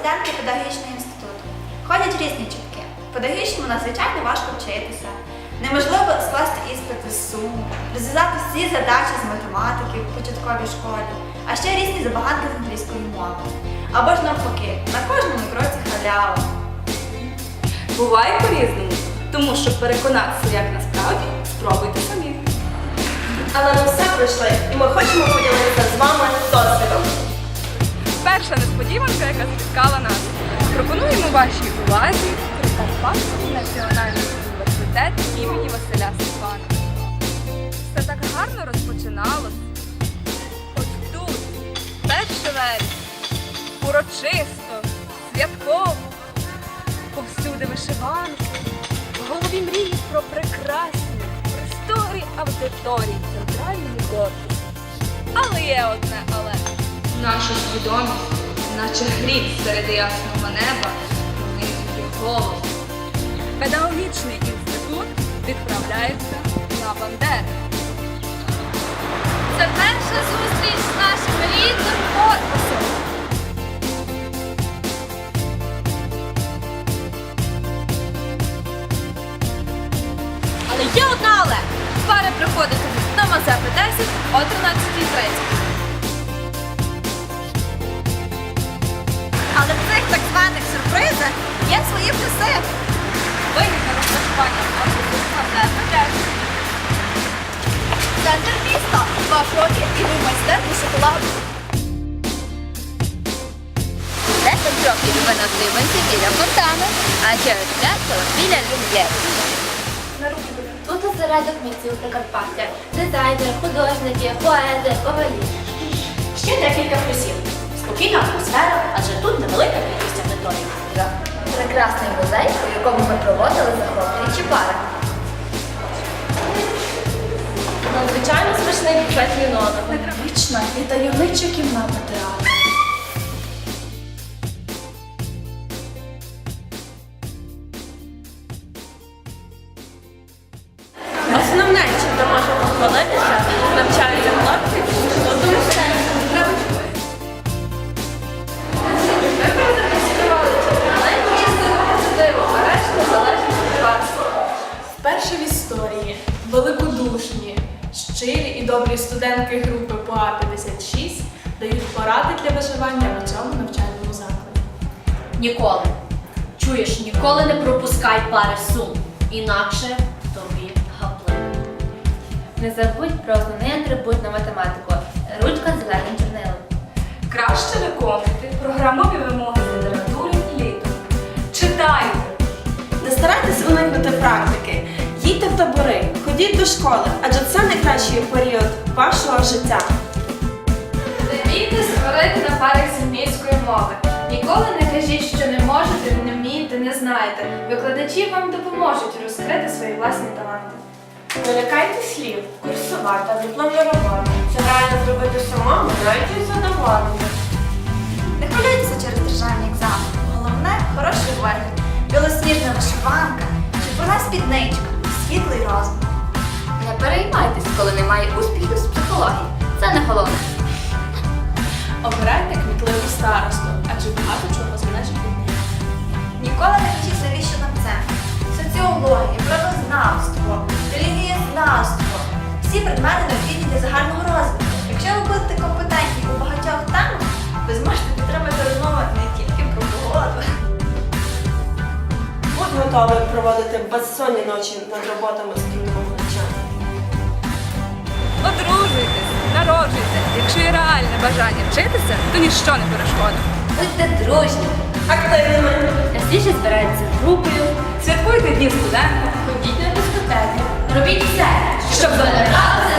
студентки педагогічного інституту. Ходять різні чутки. Педагогічному надзвичайно важко вчитися. Неможливо скласти іспити з суму, розв'язати всі задачі з математики в початковій школі, а ще різні забаганки з англійської мови. Або ж навпаки, на кожному кроці халява. Буває по-різному, тому щоб переконатися, як насправді, спробуйте самі. Але ми все пройшли, і ми хочемо поділитися з вами досвідом. Перша несподіванка, яка спіткала нас. Пропонуємо вашій увазі Прикарпатський національний університет імені Василя Стефана. Все так гарно розпочиналось. Ось тут, 1 вересня, урочисто, святково, повсюди вишиванки, в голові мрії про прекрасні, просторі аудиторії центральної корпусу. Але є одне але. Нашу свідомість, наче гріб серед ясного неба, пронизує голос. Педагогічний інститут відправляється на Бандери. Це перша зустріч з нашим рідним корпусом. Але є одна але. Пари приходити на Мазепи 10 о 13.30. Але в цих так званих сюрпризах є свої плюси. Вигідне розташування корпусу Мазепи 10. Центр міста, ваш окір і ви майстерні шоколаду. 10 років ви на Дивинці біля фонтану, а через 5 біля люм'єр. Тут осередок митців Прикарпаття, дизайнери, художники, поети, ковалі. Ще декілька плюсів. Спокійна атмосфера, адже тут невелика кількість аудиторій. Прекрасний музей, у якому ми проводили захоплюючі пари. Надзвичайно смачний буфетний номер. Незвична і таємнича кімната театру. Основне, чим ми можемо похвалитися, щирі і добрі студентки групи ПОА-56 дають поради для виживання у цьому навчальному закладі. Ніколи. Чуєш, ніколи не пропускай пари сум. Інакше тобі гаплик. Не забудь про основний атрибут на математику ручка з зеленим чорнилом. Краще виконуйте програмові вимоги з літератури і літу. Читайте. Не старайтесь уникнути практики. Їдьте в табори, ходіть до школи, адже це найкращий період вашого життя. Не бійтесь говорити на парах з англійської мови. Ніколи не кажіть, що не можете, не вмієте, не знаєте. Викладачі вам допоможуть розкрити свої власні таланти. Не лякайте слів, курсувати, дипломні роботи. Це реально зробити самому, навіть із задоволенням. Не хвилюйтеся через державні екзамени. Головне хороший вигляд, білосніжна вишиванка, чепурна спідничка, світлий розум. Не переймайтесь, коли немає успіхів з психології. Це не головне. Обирайте кмітливу старосту, адже багато чого залежить від неї. Ніколи не кажіть, навіщо нам це. Соціологія, правознавство, релігієзнавство. Всі предмети необхідні для загального розвитку. Якщо ви будете компетентні у багатьох темах, ви зможете підтримати розмови не тільки про погоду. Будь готовий проводити безсонні ночі над роботами з трудового Якщо є реальне бажання вчитися, то ніщо не перешкодить. Будьте дружні. Активними. Частіше збирайтеся групою. Святкуйте дні студента. Ходіть на дискотеки. Робіть все, щоб залишалися студентські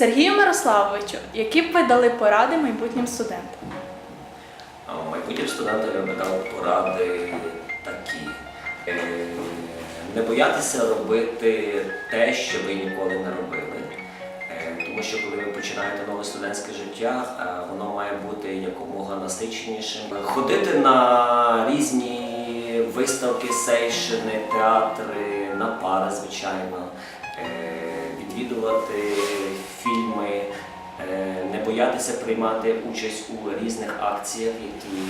Сергію Мирославовичу, які б ви дали поради майбутнім студентам? Майбутнім студентам я би дав поради такі. Е, Не боятися робити те, що ви ніколи не робили. Е, тому що коли ви починаєте нове студентське життя, е, воно має бути якомога насиченішим. Ходити на різні виставки, сейшини, театри, на пари, звичайно, відвідувати боятися приймати участь у різних акціях, які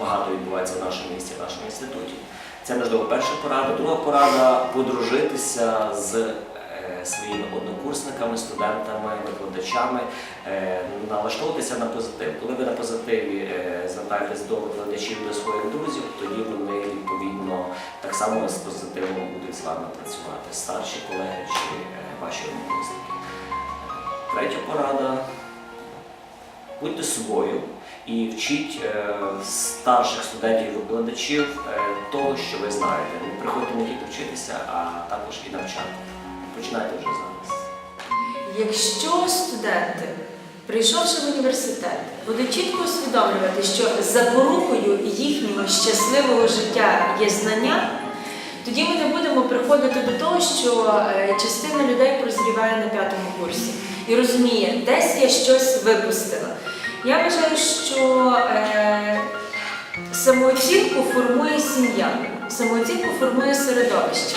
багато відбуваються в нашому місті, в нашому інституті. Це можливо перша порада. Друга порада подружитися з е, своїми однокурсниками, студентами, викладачами, е, налаштовуватися на позитив. Коли ви на позитиві е, звертаєтесь до викладачів, до своїх друзів, тоді вони відповідно так само з позитивом будуть з вами працювати, старші колеги чи ваші однокурсники. Третя порада будьте собою і вчіть е, старших студентів-викладачів е, того, що ви знаєте. Не приходьте не тільки вчитися, а також і навчати. Починайте вже зараз. Якщо студенти, прийшовши в університет, будуть чітко усвідомлювати, що запорукою їхнього щасливого життя є знання, тоді ми не будемо приходити до того, що е, частина людей прозріває на п'ятому курсі і розуміє, десь я щось випустила. Я вважаю, що е, самооцінку формує сім'я, самооцінку формує середовище.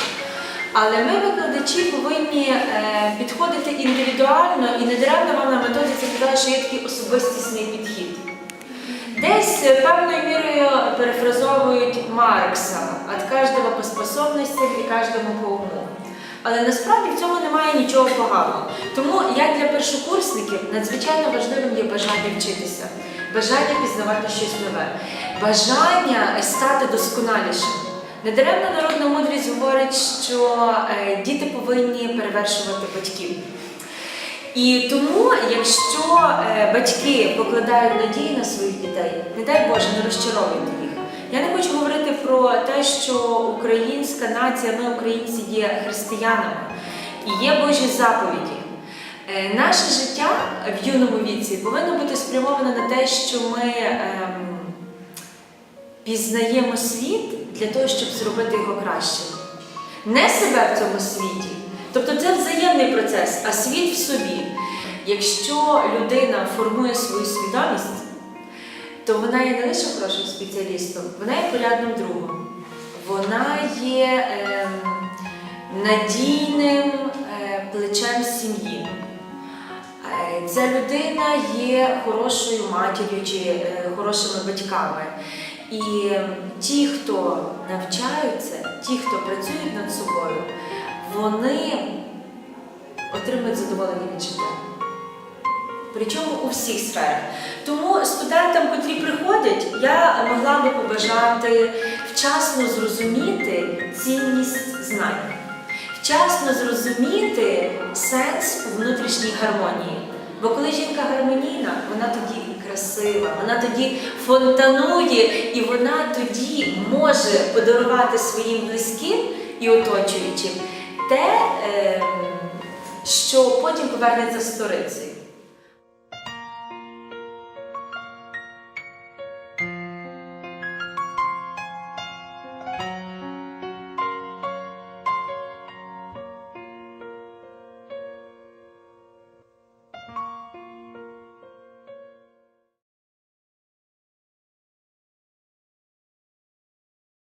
Але ми, викладачі, повинні е, підходити індивідуально і не даремно вам на методиці казали, що є такий особистісний підхід. Десь е, певною мірою перефразовують Маркса «От кожного по способностям і кожному по уму». Але насправді в цьому немає нічого поганого. Тому як для першокурсників надзвичайно важливим є бажання вчитися, бажання пізнавати щось нове, бажання стати досконалішим. Недаремно народна мудрість говорить, що е, діти повинні перевершувати батьків. І тому, якщо е, батьки покладають надії на своїх дітей, не дай Боже, не розчаровуйте їх. Я не хочу говорити про те, що українська нація, ми українці є християнами і є Божі заповіді. Е, Наше життя в юному віці повинно бути спрямоване на те, що ми ем, пізнаємо світ для того, щоб зробити його кращим. Не себе в цьому світі. Тобто це взаємний процес, а світ в собі. Якщо людина формує свою свідомість, то вона є не лише хорошим спеціалістом, вона є порядним другом. Вона є ем, надійним е, плечем сім'ї. Е, Ця людина є хорошою матір'ю чи е, хорошими батьками. І ті, хто навчаються, ті, хто працюють над собою, вони отримують задоволення від життя. Причому у всіх сферах. Тому студентам, котрі я могла би побажати вчасно зрозуміти цінність знань, вчасно зрозуміти сенс у внутрішній гармонії. Бо коли жінка гармонійна, вона тоді красива, вона тоді фонтанує, і вона тоді може подарувати своїм близьким і оточуючим те, ем, що потім повернеться сторицею.